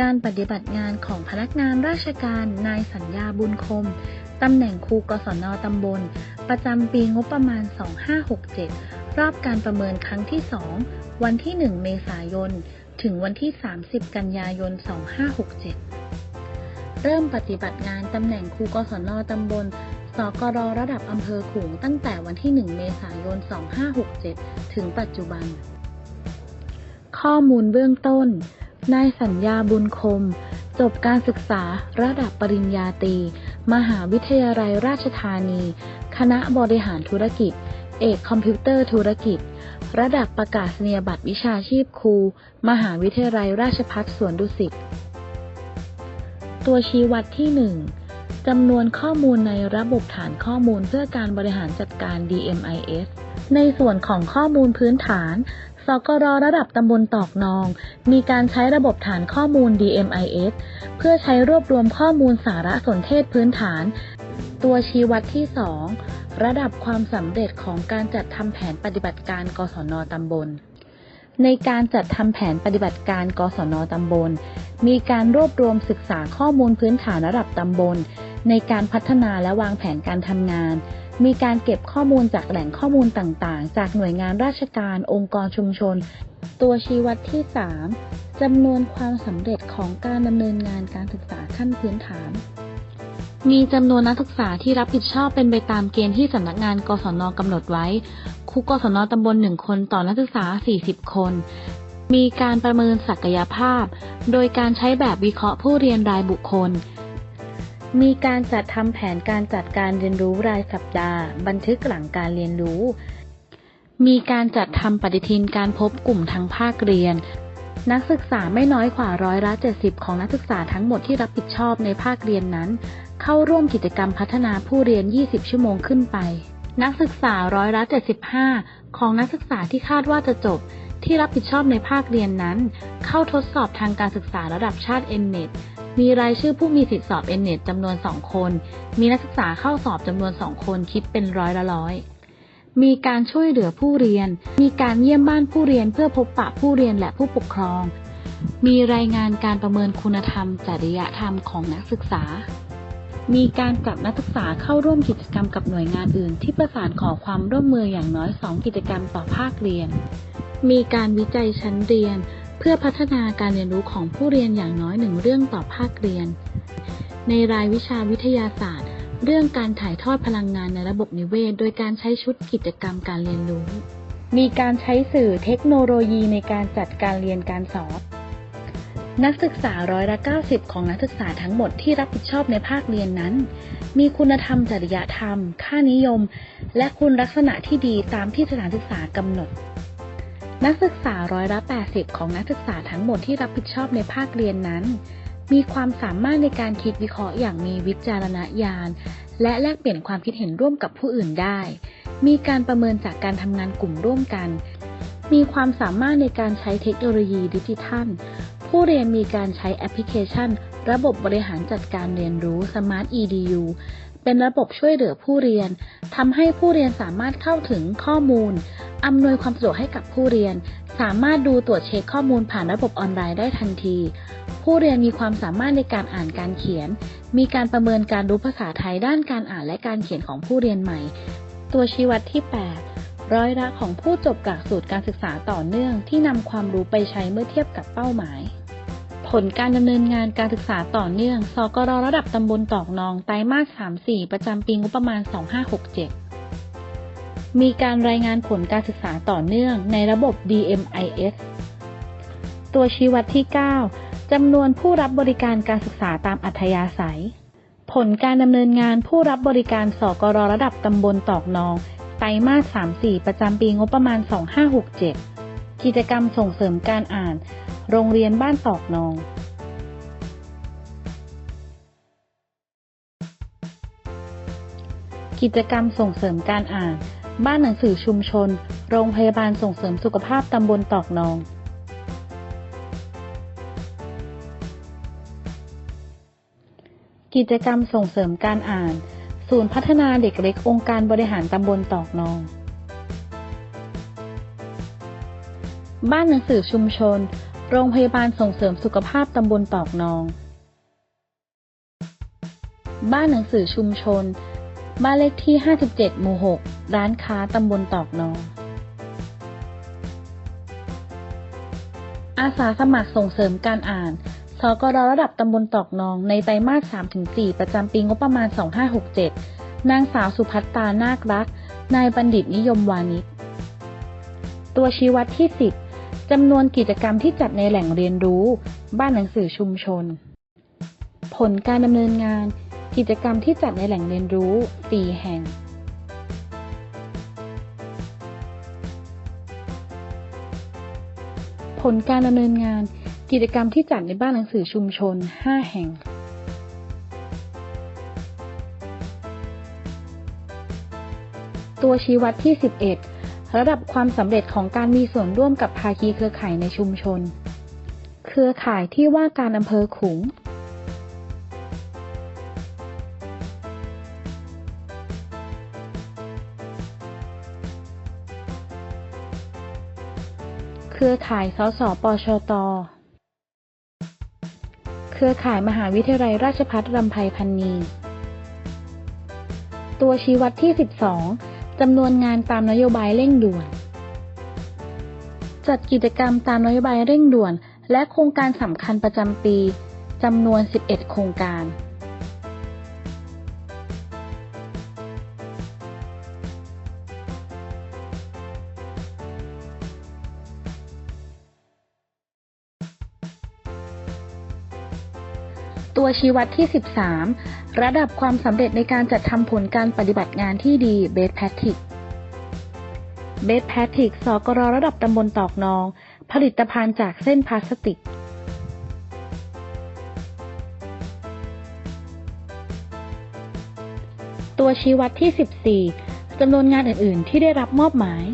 การปฏิบัติงานของพนักงานราชการนายสัญญาบุญคม ตำแหน่งครูกศนตำบล ประจำปีงบประมาณ 2567 รอบการประเมินครั้งที่ 2 วันที่ 1 เมษายน ถึงวันที่ 30 กันยายน 2567 เริ่มปฏิบัติงานตำแหน่งครูกศนตำบลสกรระดับอำเภอขลุงตั้งแต่วันที่ 1 เมษายน 2567 ถึงปัจจุบัน ข้อมูลเบื้องต้น นายสัญญาบุญคม จบการศึกษาระดับปริญญาตรีมหาวิทยาลัยราชธานี คณะบริหารธุรกิจ เอกคอมพิวเตอร์ธุรกิจ ระดับประกาศนียบัตรวิชาชีพครู มหาวิทยาลัยราชภัฏสวนดุสิต ตัวชี้วัดที่ 1จำนวนข้อมูลในระบบฐานข้อมูลเพื่อการบริหารจัดการ DMIS ในส่วนของข้อมูลพื้นฐาน สกรระดับตำบลตอกนอง มีการใช้ระบบฐานข้อมูล DMIS เพื่อใช้รวบรวมข้อมูลสารสนเทศพื้นฐาน ตัวชี้วัดที่ 2 ระดับความสำเร็จของการจัดทำแผนปฏิบัติการกศนตำบล ในการจัดทำแผนปฏิบัติการกศนตำบล มีการรวบรวมศึกษาข้อมูลพื้นฐานระดับตำบล ในการพัฒนาและวางแผนการทำงาน มีการเก็บข้อมูลจากแหล่งข้อมูลต่างๆ จากหน่วยงานราชการองค์กรชุมชน ตัวชี้วัดที่ 3จำนวนความสำเร็จของการดำเนินงานการศึกษาขั้นพื้นฐาน มีจำนวนนักศึกษาที่รับผิดชอบเป็นไปตามเกณฑ์ที่สำนักงาน กศนกำหนดไว้ ครูกศนตำบล1คนต่อนักศึกษา 40 คน มีการประเมินศักยภาพ โดยการใช้แบบวิเคราะห์ผู้เรียนรายบุคคล มีการจัดทำแผนการจัดการเรียนรู้รายสัปดาห์ บันทึกหลังการเรียนรู้ มีการจัดทำปฏิทินการพบกลุ่มทั้งภาคเรียน นักศึกษาไม่น้อยกว่าร้อยละ70 ของนักศึกษาทั้งหมดที่รับผิดชอบในภาคเรียนนั้น เข้าร่วมกิจกรรมพัฒนาผู้เรียน 20 ชั่วโมงขึ้นไป นักศึกษาร้อยละ75 ของนักศึกษาที่คาดว่าจะจบที่รับผิดชอบในภาคเรียนนั้น เข้าทดสอบทางการศึกษาระดับชาติ n-net มีรายชื่อผู้มีสิทธิสอบ n-net จำนวน 2 คน มีนักศึกษาเข้าสอบจำนวน 2 คนคิดเป็นร้อยละร้อย มีการช่วยเหลือผู้เรียน มีการเยี่ยมบ้านผู้เรียนเพื่อพบปะผู้เรียนและผู้ปกครอง มีรายงานการประเมินคุณธรรม จริยธรรมของนักศึกษา มีการจับนักศึกษาเข้าร่วมกิจกรรมกับหน่วยงานอื่น ที่ประสานขอความร่วมมืออย่างน้อย 2 กิจกรรมต่อภาคเรียน มีการวิจัยชั้นเรียน เพื่อพัฒนาการเรียนรู้ของผู้เรียนอย่างน้อยหนึ่งเรื่องต่อภาคเรียน ในรายวิชาวิทยาศาสตร์ เรื่องการถ่ายทอดพลังงานในระบบนิเวศ โดยการใช้ชุดกิจกรรมการเรียนรู้ มีการใช้สื่อเทคโนโลยีในการจัดการเรียนการสอน นักศึกษาร้อยละ 90 ของนักศึกษาทั้งหมดที่รับผิดชอบในภาคเรียนนั้น มีคุณธรรมจริยธรรม ค่านิยม และคุณลักษณะที่ดีตามที่สถานศึกษากำหนด นักศึกษาร้อยละ 80 ของนักศึกษาทั้งหมดที่รับผิดชอบในภาคเรียนนั้น มีความสามารถในการคิดวิเคราะห์อย่างมีวิจารณญาณ และแลกเปลี่ยนความคิดเห็นร่วมกับผู้อื่นได้ มีการประเมินจากการทำงานกลุ่มร่วมกัน มีความสามารถในการใช้เทคโนโลยีดิจิทัล ผู้เรียนมีการใช้แอปพลิเคชัน ระบบบริหารจัดการเรียนรู้ Smart EDU เป็นระบบช่วยเหลือผู้เรียนทำให้ผู้เรียนสามารถเข้าถึงข้อมูล อำนวยความสะดวกให้กับผู้เรียน สามารถดูตรวจเช็คข้อมูลผ่านระบบออนไลน์ได้ทันที ผู้เรียนมีความสามารถในการอ่านการเขียน มีการประเมินการรู้ภาษาไทยด้านการอ่านและการเขียนของผู้เรียนใหม่ ตัวชี้วัดที่ 8ร้อยละของผู้จบหลักสูตรการศึกษาต่อเนื่องที่นำความรู้ไปใช้เมื่อเทียบกับเป้าหมาย ผลการดำเนินงานการศึกษาต่อเนื่อง สกรระดับตำบลตอกนองไตรมาส 3-4 ประจำปีงบประมาณ 2567 มีการรายงานผลการศึกษาต่อเนื่องในระบบ DMIS ตัวชี้วัดที่ 9 จำนวนผู้รับบริการการศึกษาตามอัธยาศัย ผลการดำเนินงานผู้รับบริการสกรระดับตำบลตอกนอง ไตรมาส 3-4 ประจำปีงบประมาณ 2567 กิจกรรมส่งเสริมการอ่าน โรงเรียนบ้านตอกนองกิจกรรมส่งเสริมการอ่าน บ้านหนังสือชุมชน โรงพยาบาลส่งเสริมสุขภาพตำบลตอกนอง กิจกรรมส่งเสริมการอ่าน ศูนย์พัฒนาเด็กเล็กองค์การบริหารตำบลตอกนอง บ้านหนังสือชุมชน โรงพยาบาลส่งเสริมสุขภาพตำบลตอกนอง บ้านหนังสือชุมชน บ้านเลขที่ 57 หมู่ 6 ร้านค้าตำบลตอกนอง อาสาสมัครส่งเสริมการอ่าน สกรระดับตำบลตอกนอง ในไตรมาส 3-4 ประจำปีงบประมาณ 2567 นางสาวสุพัตตานาครัก นายบัณฑิตนิยมวานิช ตัวชี้วัดที่ 10 จำนวนกิจกรรมที่จัดในแหล่งเรียนรู้ บ้านหนังสือชุมชน ผลการดำเนินงาน กิจกรรมที่จัดในแหล่งเรียนรู้ 4 แห่ง ผลการดำเนินงาน กิจกรรมที่จัดในบ้านหนังสือชุมชน 5 แห่งตัวชี้วัดที่ 11 ระดับความสำเร็จของการมีส่วนร่วมกับภาคีเครือข่ายในชุมชน เครือข่ายที่ว่าการอำเภอขุง เครือข่ายสสปชต เครือข่ายมหาวิทยาลัยราชภัฏรำไพพันนี ตัวชี้วัดที่ 12 จำนวนงานตามนโยบายเร่งด่วน จัดกิจกรรมตามนโยบายเร่งด่วน และโครงการสำคัญประจำปีจำนวน 11 โครงการ ตัวชี้วัดที่ 13 ระดับความสำเร็จในการจัดทำผลการปฏิบัติงานที่ดี Best Practice Best Practice สกรระดับตำบลตอกนอง ผลิตภัณฑ์จากเส้นพลาสติกตัวชี้วัดที่ 14 จำนวนงานอื่น ๆ ที่ได้รับมอบหมาย